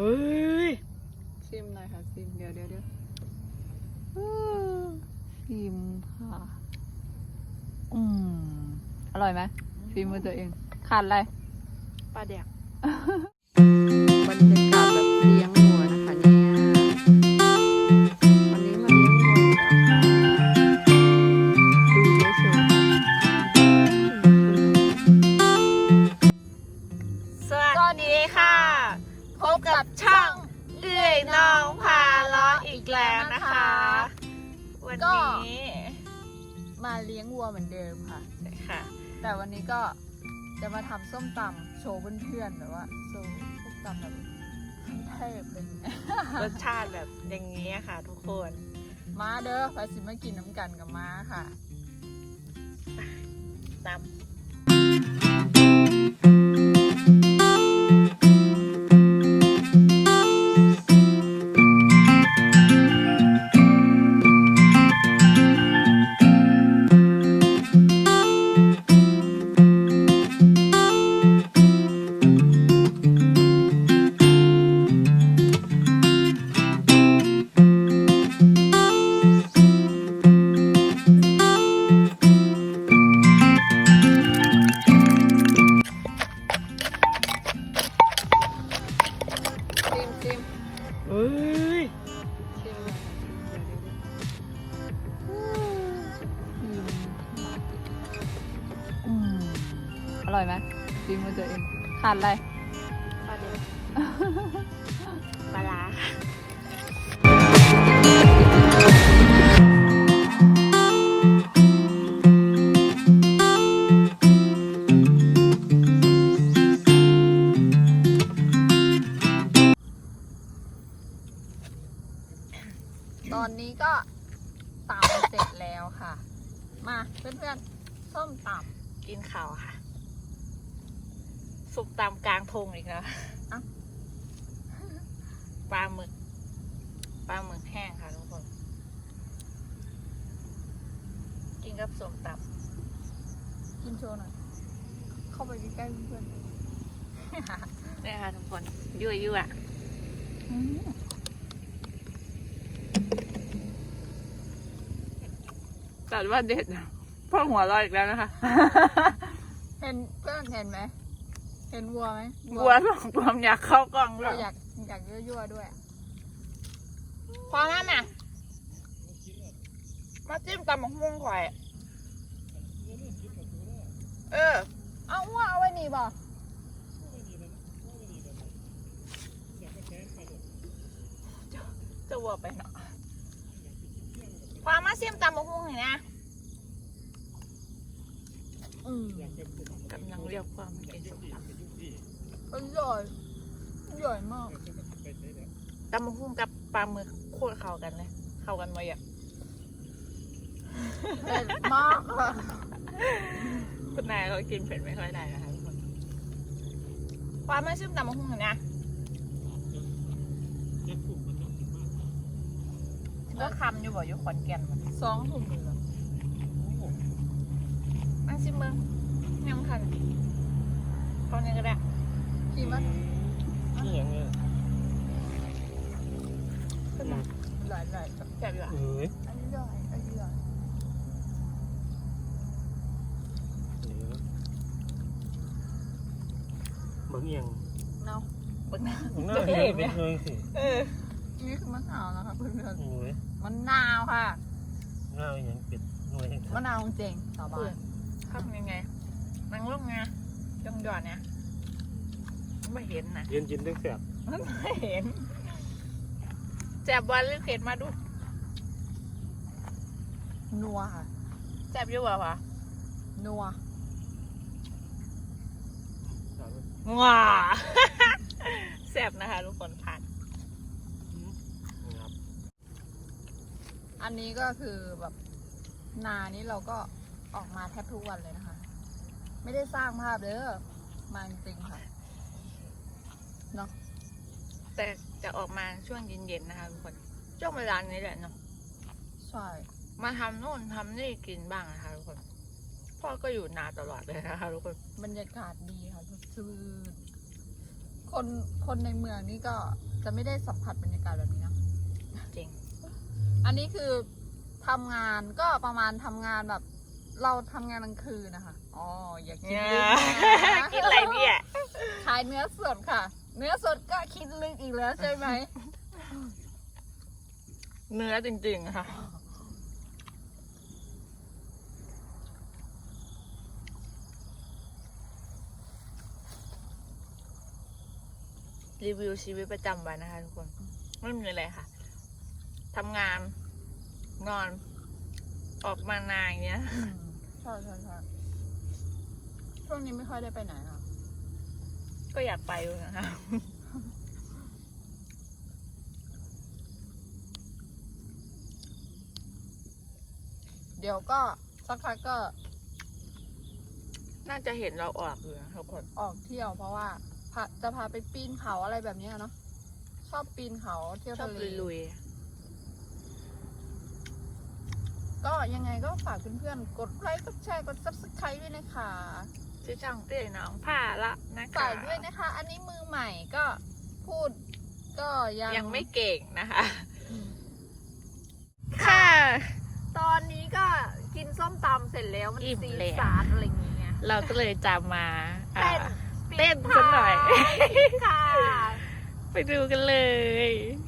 เอ้ยชิมหน่อยค่ะชิมเดี๋ยวเดี๋ยวเดี๋ยวชิมค่ะ อืม อร่อยไหมฝีมือตัวเอง ขาดอะไรปลาแดก วันก็ นี้มาเลี้ยงวัวเหมือนเดิมค่ะ ค่ะ แต่วันนี้ก็จะมาทำส้มตำโชว์เพื่อนๆแบบว่าโชว์ส้มตำแบบเทพเลยรสชาติแบบอย่างนี้ค่ะ ทุกคนมาเด้อไปสิมากินน้ำกันกับม้าค่ะตชิ อร่อยไหมชิมมือตัวเองขาดอะไรปลาแดกปลาร้าค่ะตอนนี้ก็ตำเสร็จแล้วค่ะ มาเพื่อนๆ ส้มตกินข้าวค่ะ สุกตามกลางทงอีกแล้วเอ้าปลาหมึกปลาหมึกแห้งค่ะทุกคน กินกับส้มตำำกินโชว์หน่อย เข้าไปใกล้ๆเพื่อนนี่ค่ะทุกคนยั่วยั่วๆอืมแต่ว่าเด็ดนะพ่อหัวเรออีกแล้วนะคะ เห็นเพื่อนเห็นไหม เห็นวัวไหมวัวสองตัวมันอยากเข้ากล้องด้วเรายอยากอยากยั่วๆด้วย พอแล้วน่ะ มาจิ้มตำมะม่วงข่อย เออ เอาวัวเอาไว้นี่บ่จะวัวไปเนาะความมาจิ้มตำมะม่วงหน่อยนะ อืมกำลังเรียกความกินส้มตอร่อยอร่อยมากำตำมะม่วงกับปลาหมึกโคตรเข้ากันเลย เข้ากันมาอย่างเผ็ดมากค่ะคุณนายเขากินเผ็ดไม่ค่อยได้นะคะทุกคนความมาจิ้มตำมะม่วงหน่อยนะก็คำอยู่บ่อยู่ขอนแก่นมันสองถุงเหลืองมา ชิมมึงยังทันเขาเนี่ยก็ได้กินมันนี่ยังไงขึ้นมาหลายหลายแซ่บอยู่อะเอ้ยอันนี้อร่อยอันนี้อร่อยเบิ่งเอียงเนาะเบิ่งหน้าเบิ่งหน้าเห็นเบิ่งเลยสิเออนี่คือมะนาวนะคะเพื่อนโอ้ยๆมะนาวค่ะหน้าอย่างเป็ดหน่วยแห่งมะนาวจริงสาบาเพื่อนน ทำยังไงนั่งลงไงจังหยอดเนี่ยไม่เห็นนะเย็นเย็นได้แสบไม่เห็นแซ่บวันหรือเผ็ดมาดู นัวค่ะแซ่บอยู่เปล่าวะนัวว้าแซ่บนะคะทุกคนผ่านครับอันนี้ก็คือแบบนานี้เราก็ ออกมาแทบทุกวันเลยนะคะ ไม่ได้สร้างภาพเด้อมาจริงๆค่ะเนาะแต่จะออกมาช่วงเย็นๆนะคะทุกคนช่วงเวลานี้แหละเนาะใช่มาทำโน่นทำนี่กินบ้างนะคะทุกคนพ่อก็อยู่นาตลอดเลยนะคะทุกคนบรรยากาศดีค่ะสดชื่นคนคนในเมืองนี่ก็จะไม่ได้สัมผัสบรรยากาศแบบนี้นะจริง อันนี้คือทำงานก็ประมาณทำงานแบบ เราทำงานกลางคืนนะคะ อ๋อ อย่าคิดเนี่ยลึกนะกินอะไรเนี่ยขายเนื้อสดค่ะ เนื้อสดก็คิดลึกอีกแล้วใช่ไหม เนื้อจริงๆค่ะ รีวิวชีวิตประจำวันนะคะทุกคน ไม่มีอะไรค่ะทำงานนอน ออกมานานอย่างเงี้ย ใช่ใช่ใช่ช่วงนี้ไม่ค่อยได้ไปไหนค่ะ ก็อยากไปอยู่นะคะ เดี๋ยวก็สักพักก็น่าจะเห็นเราออกอยู่นะทุกคนออกเที่ยวเพราะว่าพาจะพาไปปีนเขาอะไรแบบเนี้ยเนาะชอบปีนเขาเที่ยวชอบทะเลลุย ก็ยังไงก็ฝากเพื่อนๆ กดไลค์ กดแชร์ กด subscribe ด้วยนะคะๆชื่อช่องเตี้ยน้องผ่าละนะคะฝากด้วยนะคะ อันนี้มือใหม่ก็พูดก็ยังยังไม่เก่งนะคะ ค่ะ ตอนนี้ก็กินส้มตำเสร็จแล้วมันอิ่มซีแล้ว สานอะไรอย่างเงี้ยเราก็เลยจะมาอ่า เต้นเต้นสักหน่อยค่ะ ไปดูกันเลยไ